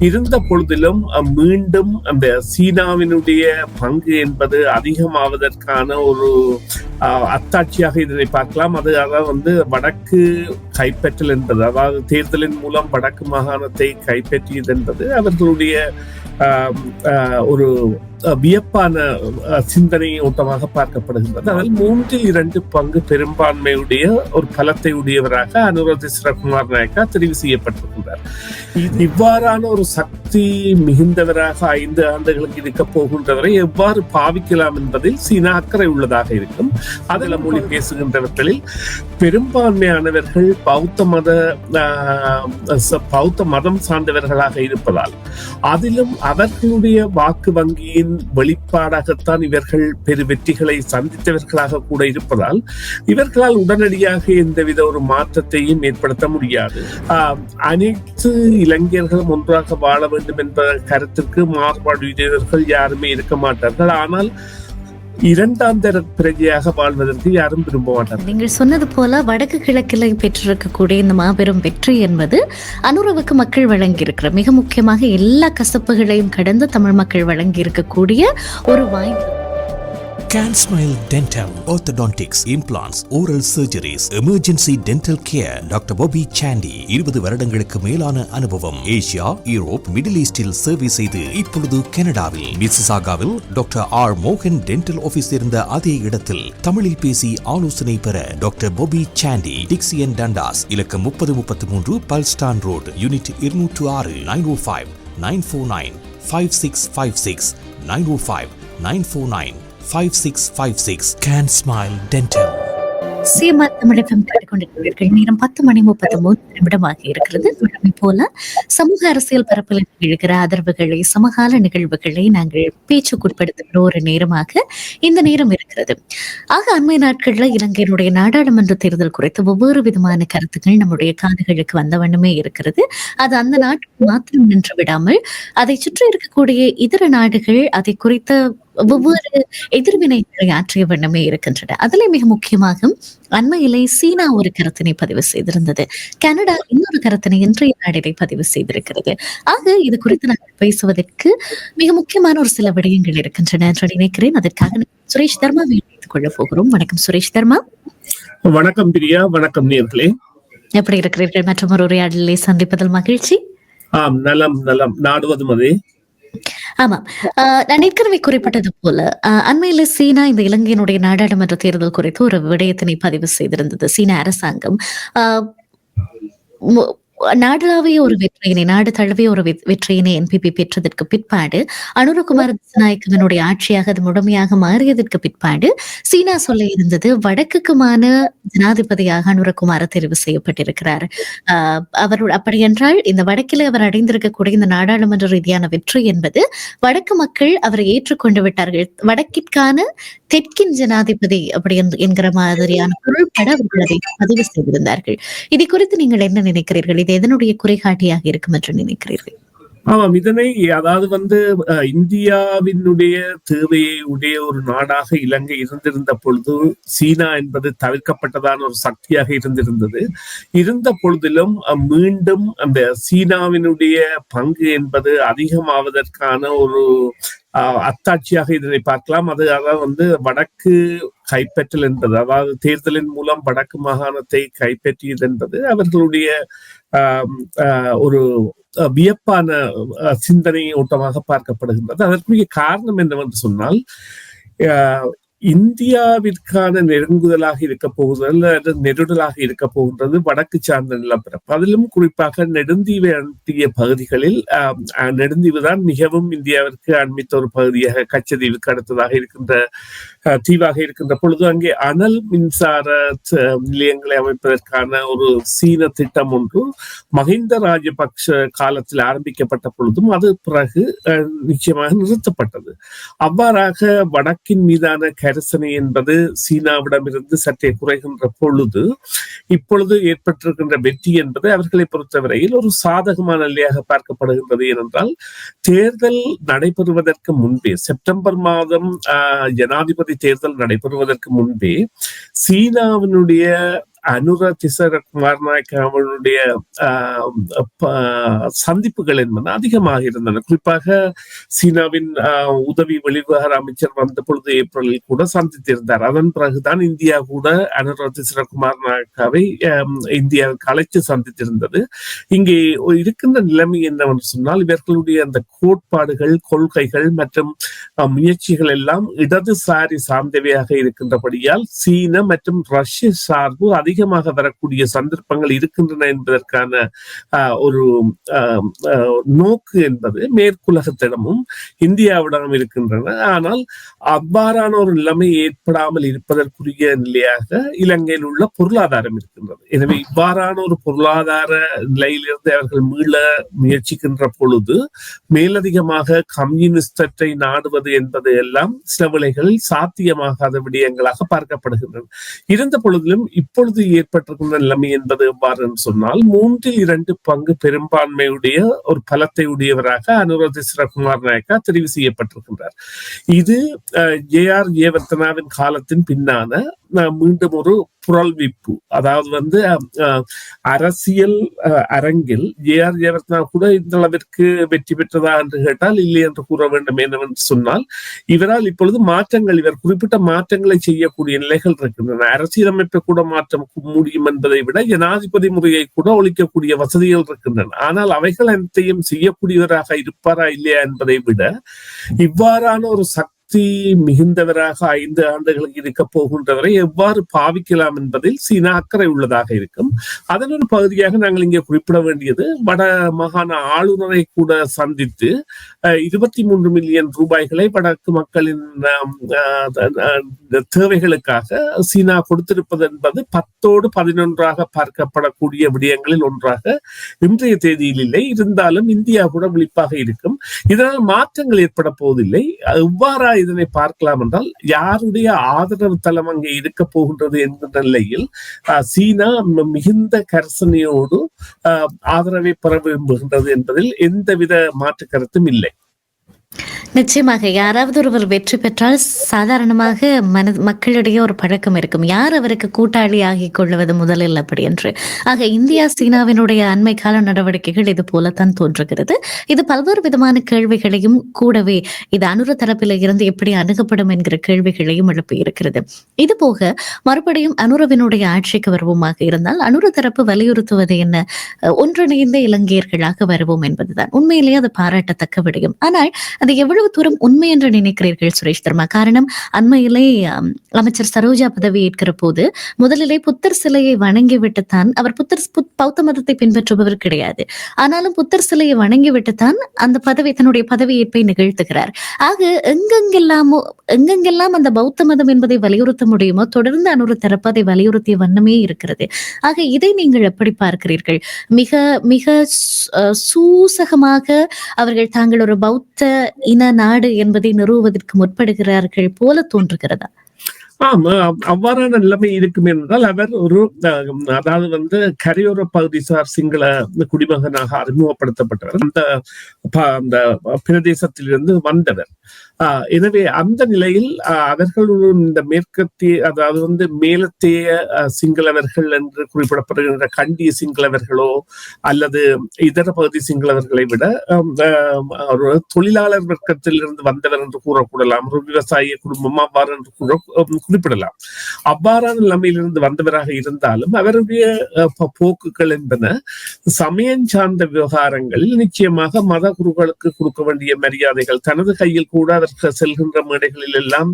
இருந்த பொழுதிலும் மீண்டும் அந்த சீனாவினுடைய பங்கு என்பது அதிகமாவதற்கான ஒரு அத்தாட்சியாக இதனை பார்க்கலாம். அது அதாவது வந்து வடக்கு கைப்பற்றல் என்பது அதாவது தேர்தலின் மூலம் வடக்கு மாகாணத்தை கைப்பற்றியது என்பது அவர்களுடைய ஆஹ், ஒரு வியப்பான சிந்தனை ஓட்டமாக பார்க்கப்படுகின்றது. அதில் மூன்றில் இரண்டு பங்கு பெரும்பான்மையுடைய ஒரு பலத்தை உடையவராக அனுராத சிறகுமார் நாயக்கா தெரிவு செய்யப்பட்டிருக்கிறார் இது இவ்வாறான ஒரு சக்தி மிகுந்தவராக ஐந்து ஆண்டுகளுக்கு இருக்க போகின்றவரை எவ்வாறு பாவிக்கலாம் என்பதில் சீனா அக்கறை உள்ளதாக இருக்கும். அதில் மொழி பேசுகின்றவர்களில் பெரும்பான்மையானவர்கள் பௌத்த மத பௌத்த மதம் சார்ந்தவர்களாக இருப்பதால் அதிலும் அவர்களுடைய வாக்கு வங்கியின் வெளிப்பாடாகத்தான் இவர்கள் பெரு வெற்றிகளை சந்தித்தவர்களாக கூட இருப்பதால் இவர்களால் உடனடியாக எந்தவித ஒரு மாற்றத்தையும் ஏற்படுத்த முடியாது. ஆஹ், அனைத்து இளைஞர்களும் ஒன்றாக வாழ வேண்டும் என்ற கருத்திற்கு மாறுபாடுடையவர்கள் யாருமே இருக்க மாட்டார்கள். ஆனால் இரண்டாம் தர பிரஜையாக வாழ்வதற்கு யாரும் விரும்ப மாட்டார் நீங்கள் சொன்னது போல வடக்கு கிழக்கில் பெற்றிருக்கக்கூடிய இந்த மாபெரும் வெற்றி என்பது அனுரவுக்கு மக்கள் வழங்கியிருக்கிற மிக முக்கியமாக எல்லா கசப்புகளையும் கடந்து தமிழ் மக்கள் வழங்கி இருக்கக்கூடிய ஒரு வாய்ப்பு. Can smile dental orthodontics implants oral surgeries emergency dental care doctor Bobby Sandy இருபது வருடங்களுக்கு மேலான அனுபவம். ஏசியா யூரோப் மிடில் ஈஸ்டில் சர்வீஸ் செய்து இப்பொழுது கனடாவில். மிசிசாகாவில் டாக்டர் ஆர் மோகன் டென்டல் ஆபீஸ் இருந்த அதே இடத்தில் தமிழில் பேசி ஆலோசனை பெற doctor Bobby Sandy Dixie and Dundas இலக்கம் முப்பது முப்பத்தி மூன்று பல்ஸ்டான் ரோடு யூனிட் இருநூற்று ஆறு nine O five nine four nine five six five six nine O five nine four nine 5656 Can Smile Dental. Seema Tamilagam கேட்டுக்கொண்டிருக்கிறீர்கள். நேரம் பத்து மணி முப்பத்தி மூணு நிமிடமாக இருக்கிறது. போல சமூக அரசியல் பரப்பில் நிகழ்கிற அதிர்வுகளை சமகால நிகழ்வுகளை நாங்கள் பேச்சுக்குட்படுத்துகிற ஒரு நேரமாக இந்த நேரம் இருக்கிறது. ஆக அண்மை நாட்கள்ல இலங்கையினுடைய நாடாளுமன்ற தேர்தல் குறித்து ஒவ்வொரு விதமான கருத்துக்கள் நம்முடைய காதுகளுக்கு வந்த வண்ணமே இருக்கிறது. அது அந்த நாட்டுக்கு மாத்திரம் நின்று விடாமல் அதை சுற்றி இருக்கக்கூடிய இதர நாடுகள் அதை குறித்த ஒவ்வொரு எதிர்வினைகளை ஆற்றிய வண்ணமே இருக்கின்றன. அதுல மிக முக்கியமாக அண்மையிலே சீனா ஒரு கருத்தினை பதிவு செய்திருந்தது. கனடா இன்னொரு கருத்தினை இன்றைய நாடினை பதிவு செய்திருக்கிறது. ஆக இது குறித்து நாங்கள் பேசுவதற்கு மிக முக்கியமான ஒரு சில விடயங்கள் இருக்கின்றன என்று நினைக்கிறேன். அதற்காக நான் சுரேஷ் தர்மாவை இணைத்துக் கொள்ளப் போகிறோம். வணக்கம் சுரேஷ் தர்மா. வணக்கம் பிரியா. வணக்கம் நேர்களே. எப்படி இருக்கிறீர்கள்? மற்றும் ஒரு உரையாடலை சந்திப்பதில் மகிழ்ச்சி. ஆம் நலம் நலம். நாடுவதும் அதே. ஆமாம். ஆஹ் நான் ஏற்கனவே குறிப்பிட்டது போல ஆஹ் அண்மையில சீனா இந்த இலங்கையினுடைய நாடாளுமன்ற தேர்தல் குறித்து ஒரு விடயத்தினை பதிவு செய்திருந்தது. சீன அரசாங்கம். ஆஹ் நாடளாவிய ஒரு வெற்றியினை நாடு தழுவிய ஒரு வெ- வெற்றியினை என்பிபி பெற்றதற்கு பிற்பாடு அனுரகுமார திசாநாயக்கவனுடைய ஆட்சியாக அது முழுமையாக மாறியதற்கு பிற்பாடு சீனா சொல்ல இருந்தது வடக்குக்குமான ஜனாதிபதியாக அனுரகுமார தெரிவு செய்யப்பட்டிருக்கிறார். அவர் அப்படி என்றால் இந்த வடக்கில் அவர் அடைந்திருக்கக்கூடிய இந்த நாடாளுமன்ற ரீதியான வெற்றி என்பது வடக்கு மக்கள் அவரை ஏற்றுக்கொண்டு விட்டார்கள். வடக்கிற்கான தெற்கின் ஜனாதிபதி அப்படி என்று- என்கிற மாதிரியான பொருள்பட அவர்கள் அதை பதிவு செய்திருந்தார்கள். இது குறித்து நீங்கள் என்ன நினைக்கிறீர்கள்? இது எதனுடைய குறைகாட்டியாக இருக்கும் என்று நினைக்கிறீர்கள்? ஆமாம் இதனை அதாவது வந்து இந்தியாவினுடைய தேவையை உடைய ஒரு நாடாக இலங்கை இருந்திருந்த பொழுது சீனா என்பது தவிர்க்கப்பட்டதான ஒரு சக்தியாக இருந்திருந்தது. இருந்த பொழுதிலும் அஹ், மீண்டும் அந்த சீனாவினுடைய பங்கு என்பது அதிகமாவதற்கான ஒரு அத்தாட்சியாக இதனை பார்க்கலாம். அது அதாவது வந்து வடக்கு கைப்பற்றல் என்பது அதாவது தேர்தலின் மூலம் வடக்கு மாகாணத்தை கைப்பற்றியது என்பது அவர்களுடைய ஆஹ், ஒரு அஹ், வியப்பான சிந்தனை ஓட்டமாக பார்க்கப்படுகின்றது. அதற்குரிய காரணம் என்னவென்று சொன்னால் ஆஹ், இந்தியாவிற்கான நெருங்குதலாக இருக்க போகுது அல்லது நெருடலாக இருக்க போகின்றது வடக்கு சார்ந்த நிலப்பரப்பு. அதிலும் குறிப்பாக நெடுந்தீவை அண்டிய பகுதிகளில் நெடுந்தீவு தான் மிகவும் இந்தியாவிற்கு அண்மித்த ஒரு பகுதியாக கச்சதீவுக்கு அடுத்ததாக இருக்கின்ற தீவாக இருக்கின்ற பொழுது அங்கே அனல் மின்சார நிலையங்களை அமைப்பதற்கான ஒரு சீன திட்டம் ஒன்று மஹிந்த ராஜபக்ஷ காலத்தில் ஆரம்பிக்கப்பட்ட பொழுதும் அது பிறகு நிச்சயமாக நிறுத்தப்பட்டது. அவ்வாறாக வடக்கின் மீதான கரிசனை என்பது சீனாவிடமிருந்து சற்றே குறைகின்ற பொழுது இப்பொழுது ஏற்பட்டிருக்கின்ற வெற்றி என்பது அவர்களை பொறுத்தவரையில் ஒரு சாதகமான நிலையாக பார்க்கப்படுகின்றது ஏனென்றால் தேர்தல் நடைபெறுவதற்கு முன்பே செப்டம்பர் மாதம் ஆஹ், ஜனாதிபதி தேர்தல் நடைபெறுவதற்கு முன்பே சீனாவினுடைய அனுர திசரகுமார் நாயக் அவருடைய சந்திப்புகள் என்பன அதிகமாக இருந்தன. குறிப்பாக சீனாவின் உதவி வெளிவிவகார அமைச்சர் வந்த பொழுது ஏப்ரலில் கூட சந்தித்திருந்தார். அதன் பிறகுதான் இந்தியா கூட அனுர திசரகுமார் நாயக்காவை இந்தியா இந்தியாவுக்கு அழைத்து சந்தித்திருந்தது. இங்கே இருக்கின்ற நிலைமை என்னவென்று சொன்னால் இவர்களுடைய அந்த கோட்பாடுகள் கொள்கைகள் மற்றும் முயற்சிகள் எல்லாம் இடதுசாரி சார்ந்தவையாக இருக்கின்றபடியால் சீன மற்றும் ரஷ்ய சார்பு அதிகமாக வரக்கூடிய சந்தர்ப்பங்கள் இருக்கின்றன என்பதற்கான ஒரு நோக்கு என்பது மேற்குலகத்திடமும் இந்தியாவிடமும் இருக்கின்றன. ஆனால் அவ்வாறான ஒரு நிலைமை ஏற்படாமல் இருப்பதற்குரிய நிலையாக இலங்கையில் உள்ள பொருளாதாரம் இருக்கின்றது. எனவே இவ்வாறான ஒரு பொருளாதார நிலையிலிருந்து அவர்கள் மீள முயற்சிக்கின்ற பொழுது மேலதிகமாக கம்யூனிஸ்டத்தை நாடுவது என்பது எல்லாம் சில வேளைகளில் சாத்தியமாகாத விடயங்களாக பார்க்கப்படுகின்றன. இருந்த பொழுதிலும் இப்பொழுது ஏற்பட்டிருக்கின்ற நிலைமை என்பது எவ்வாறு என்று சொன்னால் மூன்றில் இரண்டு பங்கு பெரும்பான்மையுடைய ஒரு பலத்தை உடையவராக அனுராத சிரகுமார் நாயக்கா தெரிவு செய்யப்பட்டிருக்கின்றார். இது ஜே ஆர் ஏவர்த்தனாவின் காலத்தின் பின்னான மீண்டும் ஒரு புரள்விப்பு அதாவது வந்து அரசியல் அரங்கில் ஏ ஆர் கூட இந்த அளவிற்கு வெற்றி பெற்றதா என்று கேட்டால் இல்லை என்று கூற வேண்டும் என்னவென்று சொன்னால் இவரால் இப்பொழுது மாற்றங்கள் இவர் குறிப்பிட்ட மாற்றங்களை செய்யக்கூடிய நிலைகள் இருக்கின்றன. அரசியலமைப்பை கூட மாற்ற முடியும் என்பதை விட ஜனாதிபதி முறையை கூட ஒழிக்கக்கூடிய வசதிகள் இருக்கின்றன. ஆனால் அவைகள் அனைத்தையும் செய்யக்கூடியவராக இருப்பாரா இல்லையா என்பதை விட இவ்வாறான ஒரு சக்தி மிகுந்தவராக ஐந்து ஆண்டுகளுக்கு இருக்க போகின்றவரை எவ்வாறு பாவிக்கலாம் என்பதில் சீனா அக்கறை உள்ளதாக இருக்கும். அதன் ஒரு பகுதியாக நாங்கள் இங்கே குறிப்பிட வேண்டியது வட மாகாண ஆளுநரை கூட சந்தித்து இருபத்தி மூன்று மில்லியன் ரூபாய்களை வடக்கு மக்களின் தேவைகளுக்காக சீனா கொடுத்திருப்பது என்பது பத்தோடு பதினொன்றாக பார்க்கப்படக்கூடிய விடயங்களில் ஒன்றாக இன்றைய தேதியில் இல்லை. இருந்தாலும் இந்தியா கூட விழிப்பாக இருக்கும். இதனால் மாற்றங்கள் ஏற்பட போவதில்லை. எவ்வாறா இதனை பார்க்கலாம் என்றால் யாருடைய ஆதரவு தளம் அங்கே இருக்க போகின்றது என்கின்ற நிலையில் ஆஹ், சீனா மிகுந்த கரசனையோடு ஆஹ், ஆதரவை பெற விரும்புகின்றது என்பதில் எந்தவித மாற்று கருத்தும் இல்லை. நிச்சயமாக யாராவது ஒருவர் வெற்றி பெற்றால் சாதாரணமாக மன மக்களிடையே ஒரு பழக்கம் இருக்கும். யார் அவருக்கு கூட்டாளி ஆகிக் கொள்வது முதலில் அப்படி என்று? ஆக இந்தியா சீனாவினுடைய அண்மை கால நடவடிக்கைகள் இது போலத்தான் தோன்றுகிறது. இது பல்வேறு விதமான கேள்விகளையும் கூடவே இது அனுர தரப்பில் இருந்து எப்படி அணுகப்படும் என்கிற கேள்விகளையும் எழுப்பியிருக்கிறது இது போக மறுபடியும் அனுரவினுடைய ஆட்சிக்கு வருவோமாக இருந்தால் அனுர தரப்பு வலியுறுத்துவது என்ன? அஹ், ஒன்றிணைந்த இலங்கையர்களாக வருவோம் என்பதுதான். உண்மையிலேயே அது பாராட்டத்தக்க விடயம். ஆனால் அது எவ்வளவு தூரம் உண்மை என்று நினைக்கிறீர்கள் சுரேஷ் தர்மா? காரணம் அண்மையிலே அமைச்சர் சரோஜா பதவி ஏற்கிற போது முதலிலே புத்தர் சிலையை வணங்கிவிட்டுத்தான் அவர் புத்தர் புத்- பௌத்த மதத்தை பின்பற்றுபவர் கிடையாது. ஆனாலும் புத்தர் சிலையை வணங்கிவிட்டுத்தான் அந்த பதவி தன்னுடைய பதவியேற்பை நிகழ்த்துகிறார். ஆக எங்கெங்கெல்லாமோ எங்கெங்கெல்லாம் அந்த பௌத்த மதம் என்பதை வலியுறுத்த முடியுமோ தொடர்ந்து அனுரு தரப்பு அதை வலியுறுத்திய வண்ணமே இருக்கிறது. ஆக இதை நீங்கள் எப்படி பார்க்கிறீர்கள்? மிக மிக சு- சூசகமாக அவர்கள் தாங்கள் ஒரு பௌத்த இன நாடு என்பதை நிறுவுவதற்கு முற்படுகிறார்கள் போல தோன்றுகிறதா? ஆமா அவ்- அவ்வாறான நிலைமை இருக்கும் என்றால் அவர் ஒரு அதாவது வந்து கரையோர பகுதிசார் சிங்கள குடிமகனாக அறிமுகப்படுத்தப்பட்டவர். அந்த அந்த பிரதேசத்திலிருந்து வந்தவர். எனவே அந்த நிலையில் அவர்களுடன் இந்த மேற்கத்திய அதாவது வந்து மேலத்தைய சிங்களவர்கள் என்று குறிப்பிடப்படுகின்ற கண்டிய சிங்களவர்களோ அல்லது இதர பகுதி சிங்களவர்களை விட ஒரு தொழிலாளர் வர்க்கத்தில் இருந்து வந்தவர் என்று கூறக்கூடலாம் ஒரு விவசாய குடும்பம் அவ்வாறு என்று குறிப்பிடலாம். அவ்வாறான நிலைமையிலிருந்து வந்தவராக இருந்தாலும் அவருடைய போக்குகள் என்பன சமயம் சார்ந்த விவகாரங்களில் நிச்சயமாக மத குருக்களுக்கு கொடுக்க வேண்டிய மரியாதைகள் தனது கையில் கூட அதற்கு செல்கின்ற மேடைகளில் எல்லாம்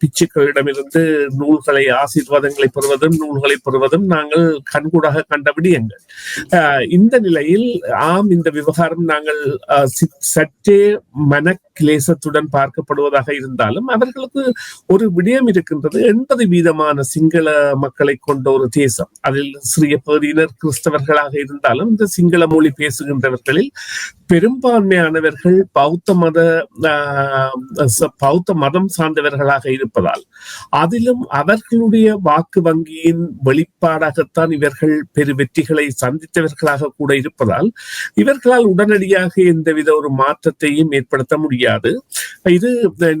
பிச்சுக்களிடமிருந்து நூல்களை ஆசீர்வாதங்களை பெறுவதும் நூல்களை பெறுவதும் நாங்கள் கண்கூடாக கண்ட விடயங்கள் இந்த நிலையில் ஆம் இந்த விவகாரம் நாங்கள் சற்றே மன கிளேசத்துடன் பார்க்கப்படுவதாக இருந்தாலும் அவர்களுக்கு ஒரு விடயம் இருக்கின்றது. எண்பது வீதமான சிங்கள மக்களை கொண்ட ஒரு தேசம். அதில் சிறிய பகுதியினர் கிறிஸ்தவர்களாக இருந்தாலும் இந்த சிங்கள மொழி பேசுகின்றவர்களில் பெரும்பான்மையானவர்கள் பௌத்த மத பௌத்த மதம் சார்ந்தவர்களாக இருப்பதால் அதிலும் அவர்களுடைய வாக்கு வங்கியின் வெளிப்பாடாகத்தான் இவர்கள் பெரு வெற்றிகளை சந்தித்தவர்களாக கூட இருப்பதால் இவர்களால் உடனடியாக எந்தவித ஒரு மாற்றத்தையும் ஏற்படுத்த முடியாது. இது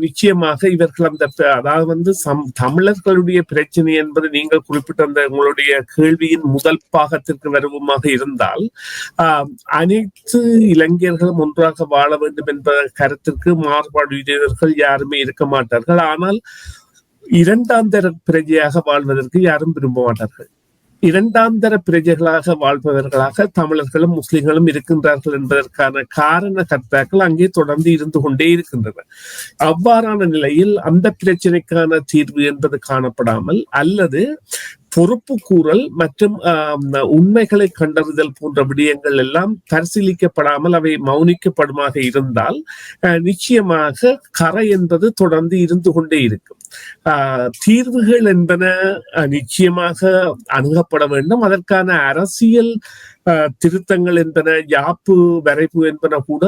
நிச்சயமாக இவர்கள் அந்த அதாவது வந்து சம் தமிழர்களுடைய பிரச்சனை என்பது நீங்கள் குறிப்பிட்ட அந்த உங்களுடைய கேள்வியின் முதல் பாகத்திற்கு வருவமாக இருந்தால் ஆஹ், அனைத்து இளைஞர்களும் ஒன்றாக வாழ வேண்டும் என்ற மதத்திற்கு மாறுபாடுடையவர்கள் யாருமே இருக்க மாட்டார்கள். ஆனால் இரண்டாம் தர பிரஜையாக வாழ்வதற்கு யாரும் விரும்ப மாட்டார்கள். இரண்டாம் தர பிரஜைகளாக வாழ்பவர்களாக தமிழர்களும் முஸ்லிம்களும் இருக்கின்றார்கள் என்பதற்கான காரண கர்த்தாக்கள் அங்கே தொடர்ந்து இருந்து கொண்டே இருக்கின்றன. அவ்வாறான நிலையில் அந்த பிரச்சனைக்கான தீர்வு என்பது காணப்படாமல் அல்லது பொறுப்பு கூறல் மற்றும் உண்மைகளை கண்டறிதல் போன்ற விடயங்கள் எல்லாம் பரிசீலிக்கப்படாமல் அவை மௌனிக்கப்படுமாக இருந்தால் அஹ், நிச்சயமாக கரை என்பது தொடர்ந்து இருந்து கொண்டே இருக்கும். தீர்வுகள் என்பன நிச்சயமாக அணுகப்பட வேண்டும் அதற்கான அரசியல் திருத்தங்கள் என்பன யாப்பு வரைப்பு என்பன கூட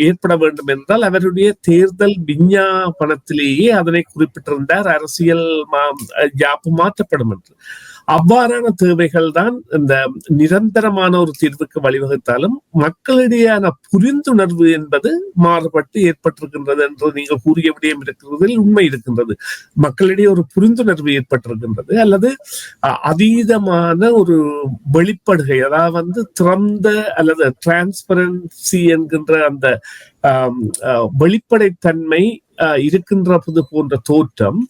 ஏற்பட வேண்டும் என்றால் அவருடைய தேர்தல் விஞ்ஞாபனத்திலேயே அதனை குறிப்பிட்டிருந்தார். அரசியல் மா- யாப்பு மாற்றப்படும் என்று. அவ்வாறான தேவைகள் தான் இந்த நிரந்தரமான ஒரு தீர்வுக்கு வழிவகுத்தாலும் மக்களிடையான புரிந்துணர்வு என்பது மாறுபட்டு ஏற்பட்டிருக்கின்றது என்று நீங்கள் கூறிய விடயம் இருக்கிறதில் உண்மை இருக்கின்றது. மக்களிடையே ஒரு புரிந்துணர்வு ஏற்பட்டிருக்கின்றது. அல்லது அதீதமான ஒரு வெளிப்படுகை அதாவது வந்து திறந்த அல்லது டிரான்ஸ்பரன்சி என்கின்ற அந்த வெளிப்படைத்தன்மை இருக்கின்றது போன்ற தோற்றம்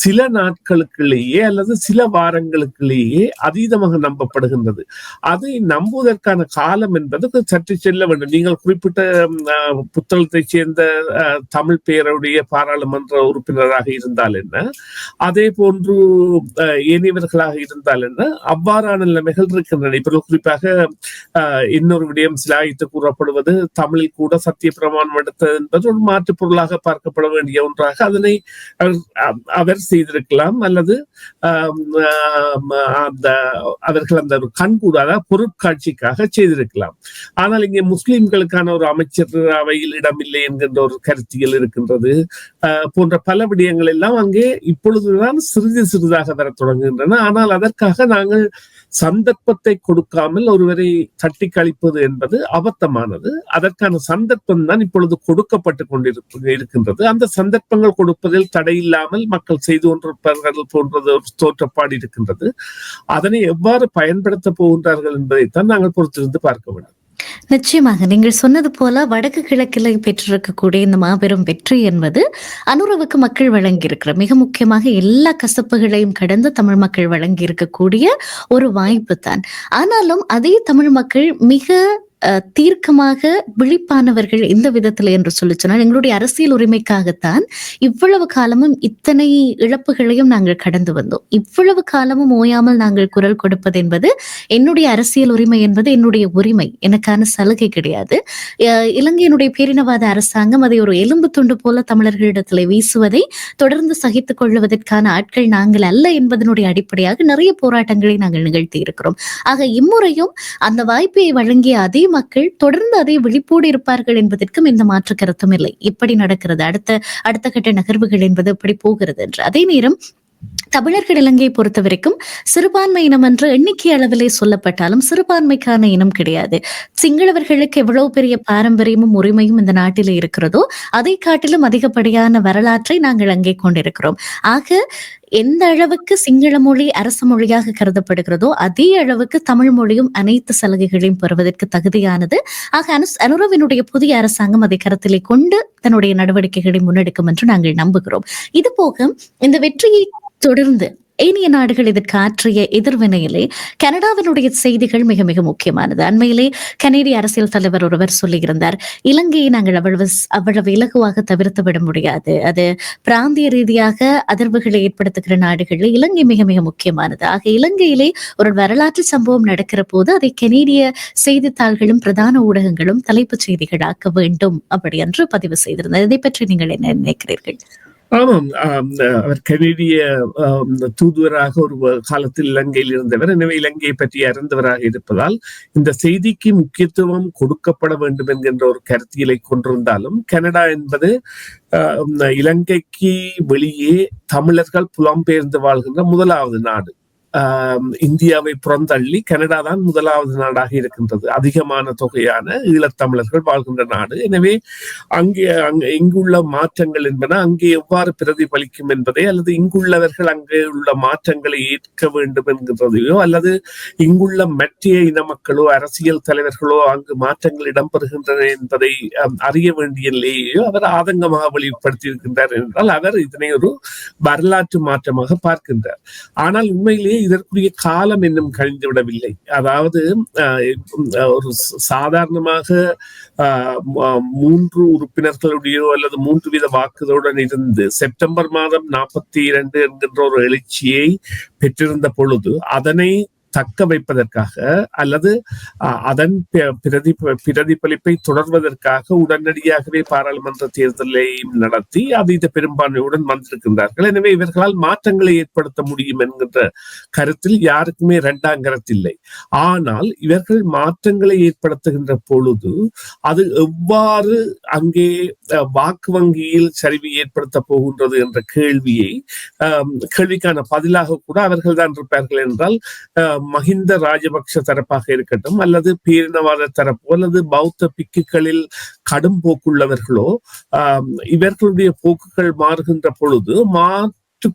சில நாட்களுக்குள்ளேயே அல்லது சில வாரங்களுக்குள்ளேயே அதீதமாக நம்பப்படுகின்றது. அதை நம்புவதற்கான காலம் என்பது சற்று செல்ல வேண்டும். நீங்கள் குறிப்பிட்ட புத்தகத்தை சேர்ந்த தமிழ் பேருடைய பாராளுமன்ற உறுப்பினராக இருந்தால் என்ன? அதே போன்று அஹ், ஏனையவர்களாக இருந்தால் என்ன? அவ்வாறான நிலைமைகள் இருக்கின்றன. இப்ப குறிப்பாக இன்னொரு விடயம் சிலாயித்து கூறப்படுவது தமிழில் கூட சத்திய பிரமாணம் எடுத்தது என்பது ஒரு மாற்றுப் பொருளாக கொள்ள வேண்டிய ஒன்றாக அதனை அவர் செய்திருக்கலாம் அல்லது அந்த அவர்கள் அந்த ஒரு கண்கூட பொருட்காட்சிக்காக செய்திருக்கலாம். ஆனால் இங்கே முஸ்லிம்களுக்கான ஒரு அமைச்சர் அவையில் இடமில்லை என்கின்ற ஒரு கருத்தியல் இருக்கின்றது. போன்ற பல விடயங்கள் எல்லாம் அங்கே இப்பொழுதுதான் சிறிது சிறிதாக வர தொடங்குகின்றன. ஆனால் அதற்காக நாங்கள் சந்தர்ப்பத்தை கொடுக்காமல் ஒருவரை தட்டி கழிப்பது என்பது அபத்தமானது. அதற்கான சந்தர்ப்பம் தான் இப்பொழுது கொடுக்கப்பட்டு கொண்டிருப்பது இருக்கின்றது. அந்த சந்தர்ப்பங்கள் கொடுப்பதில் தடையில்லாமல் மக்கள் செய்து கொண்டிருப்பார்கள் போன்றது ஒரு தோற்றப்பாடு இருக்கின்றது. அதனை எவ்வாறு பயன்படுத்த போகின்றார்கள் என்பதைத்தான் நாங்கள் பொறுத்திருந்து பார்க்க வேண்டும். நிச்சயமாக நீங்கள் சொன்னது போல வடக்கு கிழக்கில் பெற்றிருக்கக்கூடிய இந்த மாபெரும் வெற்றி என்பது அனுரவுக்கு மக்கள் வழங்கியிருக்கிற மிக முக்கியமாக எல்லா கசப்புகளையும் கடந்து தமிழ் மக்கள் வழங்கி இருக்கக்கூடிய ஒரு வாய்ப்பு தான் ஆனாலும் அதே தமிழ் மக்கள் மிக தீர்க்கமாக விழிப்பானவர்கள் எந்த விதத்துல என்று சொல்லி சொன்னால் எங்களுடைய அரசியல் உரிமைக்காகத்தான் இவ்வளவு காலமும் இத்தனை இழப்புகளையும் நாங்கள் கடந்து வந்தோம். இவ்வளவு காலமும் ஓயாமல் நாங்கள் குரல் கொடுப்பது என்பது என்னுடைய அரசியல் உரிமை என்பது என்னுடைய உரிமை. எனக்கான சலுகை கிடையாது. இலங்கையினுடைய பேரினவாத அரசாங்கம் அதை ஒரு எலும்பு துண்டு போல தமிழர்களிடத்தில் வீசுவதை தொடர்ந்து சகித்துக் கொள்வதற்கான ஆட்கள் நாங்கள் அல்ல என்பதனுடைய அடிப்படையாக நிறைய போராட்டங்களை நாங்கள் நிகழ்த்தி இருக்கிறோம். ஆக இம்முறையும் அந்த வாய்ப்பை வழங்கிய அதே மக்கள் தொடர்ந்து அதை விழிப்போடு இருப்பார்கள் என்பதற்கும் எந்த மாற்று கருத்தும் இல்லை. இப்படி நடக்கிறது? அடுத்த அடுத்த கட்ட நகர்வுகள் என்பது எப்படி போகிறது? என்று. அதே நேரம் தமிழர்கள் இலங்கையை பொறுத்த வரைக்கும் சிறுபான்மை இனம் என்று எண்ணிக்கை அளவிலே சொல்லப்பட்டாலும் சிறுபான்மைக்கான இனம் கிடையாது. சிங்களவர்களுக்கு எவ்வளவு பெரிய பாரம்பரியமும் உரிமையும் இந்த நாட்டிலே இருக்கிறதோ அதை காட்டிலும் அதிகப்படியான வரலாற்றை நாங்கள் அங்கே கொண்டிருக்கிறோம். ஆக எந்த அளவுக்கு சிங்கள மொழி அரசு மொழியாக கருதப்படுகிறதோ அதே அளவுக்கு தமிழ் மொழியும் அனைத்து சலுகைகளையும் பெறுவதற்கு தகுதியானது. ஆக அனு அனுரவினுடைய புதிய அரசாங்கம் அதை கருத்திலே கொண்டு தன்னுடைய நடவடிக்கைகளை முன்னெடுக்கும் என்று நாங்கள் நம்புகிறோம். இது போக இந்த வெற்றியை தொடர்ந்து ஏனைய நாடுகள் இதற்காற்றிய எதிர்வினையிலே கனடாவினுடைய செய்திகள் மிக மிக முக்கியமானது. அண்மையிலே கனேடிய அரசியல் தலைவர் ஒருவர் சொல்லியிருந்தார் இலங்கையை நாங்கள் அவ்வளவு அவ்வளவு இலகுவாக தவிர்த்து விட முடியாது. அது பிராந்திய ரீதியாக அதிர்வுகளை ஏற்படுத்துகிற நாடுகளில் இலங்கை மிக மிக முக்கியமானது. ஆக இலங்கையிலே ஒரு வரலாற்று சம்பவம் நடக்கிற போது அதை கனேடிய செய்தித்தாள்களும் பிரதான ஊடகங்களும் தலைப்புச் செய்திகளாக்க வேண்டும் அப்படி என்று பதிவு செய்திருந்தார். இதை பற்றி நீங்கள் என்ன நினைக்கிறீர்கள்? ஆமாம் அவர் கனேடிய தூதுவராக ஒரு காலத்தில் இலங்கையில் இருந்தவர். எனவே இலங்கையை பற்றி அறிந்தவராக இருப்பதால் இந்த செய்திக்கு முக்கியத்துவம் கொடுக்கப்பட வேண்டும் என்கின்ற ஒரு கருத்தியலை கொண்டிருந்தாலும் கனடா என்பது இலங்கைக்கு வெளியே தமிழர்கள் புலம்பெயர்ந்து வாழ்கின்ற முதலாவது நாடு. இந்தியாவை புறந்தள்ளி கனடா தான் முதலாவது நாடாக இருக்கின்றது. அதிகமான தொகையான ஈழத்தமிழர்கள் வாழ்கின்ற நாடு. எனவே அங்கே அங்கே இங்குள்ள மாற்றங்கள் என்பன அங்கே எவ்வாறு பிரதிபலிக்கும் என்பதை அல்லது இங்குள்ளவர்கள் அங்கே உள்ள மாற்றங்களை ஏற்க வேண்டும் என்கிறதையோ அல்லது இங்குள்ள மற்ற இன மக்களோ அரசியல் தலைவர்களோ அங்கு மாற்றங்கள் இடம்பெறுகின்றன என்பதை அறிய வேண்டிய நிலையையோ அவர் ஆதங்கமாக வெளிப்படுத்தியிருக்கின்றார் என்றால் அவர் இதனை ஒரு வரலாற்று மாற்றமாக பார்க்கின்றார். ஆனால் உண்மையிலேயே இதற்குரிய காலம் இன்னும் கழிந்து விடவில்லை அதாவது ஆஹ், ஒரு சாதாரணமாக ஆஹ், மூன்று உறுப்பினர்களுடைய அல்லது மூன்று வித வாக்குகளுடன் இருந்து செப்டம்பர் மாதம் நாற்பத்தி இரண்டு என்கின்ற ஒரு எழுச்சியை பெற்றிருந்த பொழுது அதனை தக்க வைப்பதற்காக அல்லது அதன் பிரதி பிரதிபலிப்பை தொடர்வதற்காக உடனடியாகவே பாராளுமன்ற தேர்தலை நடத்தி அதீத பெரும்பான்மையுடன் வந்திருக்கின்றார்கள். எனவே இவர்களால் மாற்றங்களை ஏற்படுத்த முடியும் என்கின்ற கருத்தில் யாருக்குமே இரண்டாம் கரத்தில்லை ஆனால் இவர்கள் மாற்றங்களை ஏற்படுத்துகின்ற பொழுது அது எவ்வாறு அங்கே வாக்கு வங்கியில் சரிவு ஏற்படுத்த போகின்றது என்ற கேள்வியை கேள்விக்கான பதிலாக கூட அவர்கள் தான் இருப்பார்கள் என்றால் ஆஹ் மஹிந்த ராஜபக்ஷ தரப்பாக இருக்கட்டும் அல்லது பேரினவாத தரப்போ அல்லது பௌத்த பிக்குகளில் கடும் போக்குள்ளவர்களோ இவர்களுடைய போக்குகள் மாறுகின்ற பொழுது மா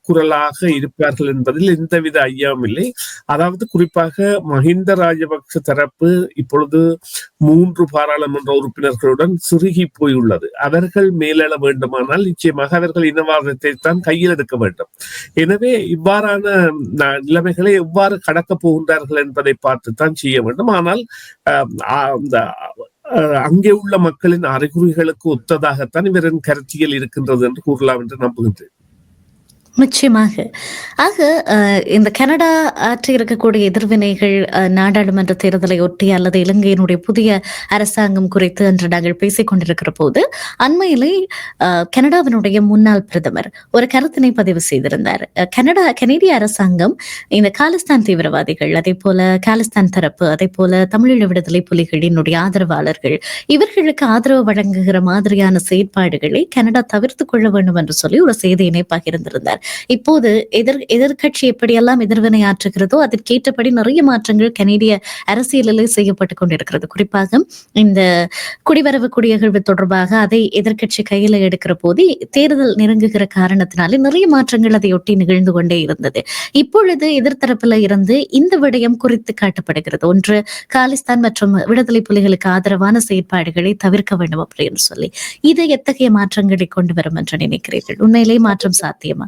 குரலாக இருப்பார்கள் என்பதில் எந்தவித ஐயமும் இல்லை. அதாவது குறிப்பாக மஹிந்த ராஜபக்ஷ தரப்பு இப்பொழுது மூன்று பாராளுமன்ற உறுப்பினர்களுடன் சுருகி போயுள்ளது. அவர்கள் மேலெழ வேண்டுமானால் நிச்சயமாக அவர்கள் இனவாதத்தை தான் கையில் எடுக்க வேண்டும். எனவே இவ்வாறான நிலைமைகளை எவ்வாறு கடக்கப் போகின்றார்கள் என்பதை பார்த்துத்தான் செய்ய வேண்டும். ஆனால் அந்த அங்கே உள்ள மக்களின் அறிகுறிகளுக்கு ஒத்ததாகத்தான் இவரின் கருத்தியல் இருக்கின்றது என்று கூறலாம் என்று நம்புகின்றேன். நிச்சயமாக. ஆக இந்த கனடா ஆற்றி இருக்கக்கூடிய எதிர்வினைகள் நாடாளுமன்ற தேர்தலை ஒட்டி அல்லது இலங்கையினுடைய புதிய அரசாங்கம் குறித்து என்று நாங்கள் பேசிக் கொண்டிருக்கிற போது அண்மையிலே கனடாவினுடைய முன்னாள் பிரதமர் ஒரு கருத்தினை பதிவு செய்திருந்தார். அஹ், கனடா கனேடிய அரசாங்கம் இந்த காலிஸ்தான் தீவிரவாதிகள் அதே போல காலிஸ்தான் தரப்பு அதே போல தமிழீழ விடுதலை புலிகளினுடைய ஆதரவாளர்கள் இவர்களுக்கு ஆதரவு வழங்குகிற மாதிரியான செயற்பாடுகளை கனடா தவிர்த்து கொள்ள வேண்டும் என்று சொல்லி ஒரு செய்தியினை பகிர்ந்திருந்தார். இப்போது எதிர் எதிர்கட்சி எப்படியெல்லாம் எதிர்வினை ஆற்றுகிறதோ அதற்கேற்றபடி நிறைய மாற்றங்கள் கனேடிய அரசியலிலே செய்யப்பட்டு கொண்டிருக்கிறது. குறிப்பாக இந்த குடிவரவு குடியகழ்வு தொடர்பாக அதை எதிர்க்கட்சி கையில எடுக்கிற போது தேர்தல் நெருங்குகிற காரணத்தினாலே நிறைய மாற்றங்கள் அதையொட்டி நிகழ்ந்து கொண்டே இருந்தது. இப்பொழுது எதிர்த்தரப்புல இருந்து இந்த விடயம் குறித்து காட்டப்படுகிறது. ஒன்று காலிஸ்தான் மற்றும் விடுதலை புலிகளுக்கு ஆதரவான செயற்பாடுகளை தவிர்க்க வேண்டும் அப்படின்னு சொல்லி. இது எத்தகைய மாற்றங்களை கொண்டு வரும் என்று நினைக்கிறீர்கள்? உண்மையிலேயே மாற்றம் சாத்தியமா?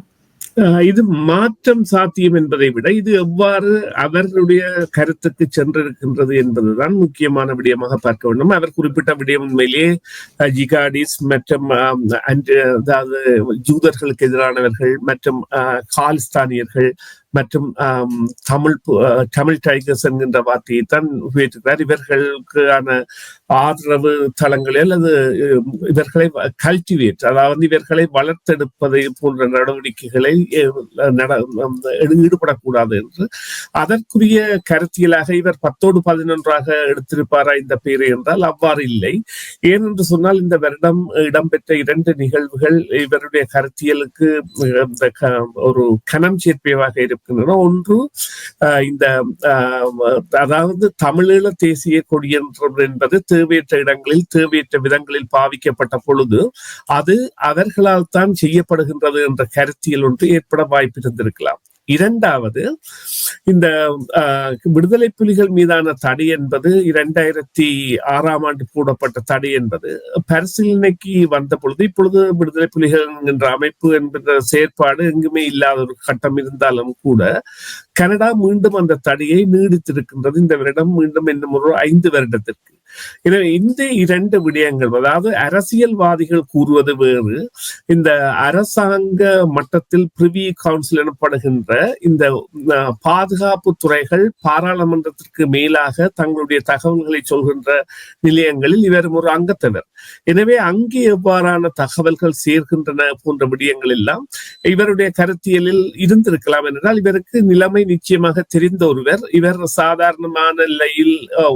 இது மாற்றம் சாத்தியம் என்பதை விட இது எவ்வாறு அவர்களுடைய கருத்துக்கு சென்றிருக்கின்றது என்பதுதான் முக்கியமான விடயமாக பார்க்க வேண்டும். அவர் குறிப்பிட்ட விடயம் உண்மையிலேயே ஜிகாடிஸ் மற்றும் அன்று அதாவது ஜூதர்களுக்கு எதிரானவர்கள் மற்றும் காலிஸ்தானியர்கள் மற்றும் தமிழ் தமிழ் டைகர்ஸ் என்கின்ற வார்த்தையை தான் உபயோகித்திருக்கிறார். இவர்களுக்கான ஆதரவு தளங்களை அல்லது இவர்களை கல்டிவேட் அதாவது இவர்களை வளர்த்தெடுப்பதை போன்ற நடவடிக்கைகளை ஈடுபடக்கூடாது என்று. அதற்குரிய கருத்தியலாக இவர் பத்தோடு பதினொன்றாக எடுத்திருப்பாரா இந்த பேரை என்றால் அவ்வாறு இல்லை. ஏனென்று சொன்னால் இந்த வருடம் இடம்பெற்ற இரண்டு நிகழ்வுகள் இவருடைய கருத்தியலுக்கு இந்த க- ஒரு கனம் சேர்ப்பையாக இருக்கின்றன. ஒன்று இந்த அதாவது தமிழீழ தேசிய கொடி என்ற- என்பது தேவையற்ற இடங்களில் தேவையற்ற விதங்களில் பாவிக்கப்பட்ட பொழுது அது அவர்களால் தான் செய்யப்படுகின்றது என்ற கருத்தியல் ஒன்று ஏற்பட வாய்ப்பு இருந்திருக்கலாம் இரண்டாவது இந்த விடுதலை புலிகள் மீதான தடை என்பது இரண்டாயிரத்தி ஆறாம் ஆண்டு போடப்பட்ட தடை என்பது பரிசீலனைக்கு வந்த பொழுது இப்பொழுது விடுதலை புலிகள் என்கின்ற அமைப்பு என்கின்ற செயற்பாடு எங்குமே இல்லாத ஒரு கட்டம் இருந்தாலும் கூட கனடா மீண்டும் அந்த தடையை நீடித்திருக்கின்றது. இந்த வருடம் மீண்டும் இன்னும் ஒரு ஐந்து வருடத்திற்கு. எனவே இந்த இரண்டு விடயங்கள் அதாவது அரசியல்வாதிகள் கூறுவது வேறு இந்த அரசாங்க மட்டத்தில் பிரிவி கவுன்சில் எனப்படுகின்ற இந்த பாதுகாப்பு துறைகள் பாராளுமன்றத்திற்கு மேலாக தங்களுடைய தகவல்களை சொல்கின்ற நிலையங்களில் இவர் ஒரு அங்கத்தினர். எனவே அங்கே எவ்வாறான தகவல்கள் சேர்கின்றன போன்ற விடயங்கள் எல்லாம் இவருடைய கருத்தியலில் இருந்திருக்கலாம் என்றால் இவருக்கு நிலைமை நிச்சயமாக தெரிந்த ஒருவர் இவர் சாதாரணமான நிலையில்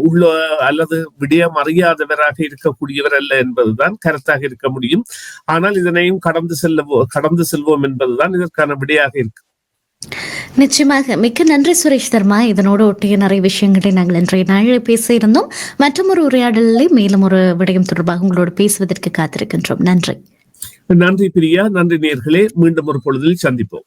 உள்ள அல்லது விடயம் அறியாதவராக இருக்கக்கூடியவர் அல்ல என்பதுதான் கருத்தாக இருக்க முடியும். ஆனால் இதனையும் கடந்து செல்ல கடந்து செல்வோம் என்பதுதான் இதற்கான விடையாக இருக்கு. நிச்சயமாக. மிக்க நன்றி சுரேஷ் தர்மா. இதனோடு ஒட்டிய நிறைய விஷயங்களை நாங்கள் இன்றைய நாளில் பேசியிருந்தோம் மற்றும் ஒரு உரையாடலில் மேலும் ஒரு விடயம் தொடர்பாக உங்களோடு பேசுவதற்கு காத்திருக்கின்றோம். நன்றி. நன்றி பிரியா. நன்றி நேர்களே. மீண்டும் ஒரு பொழுதில் சந்திப்போம்.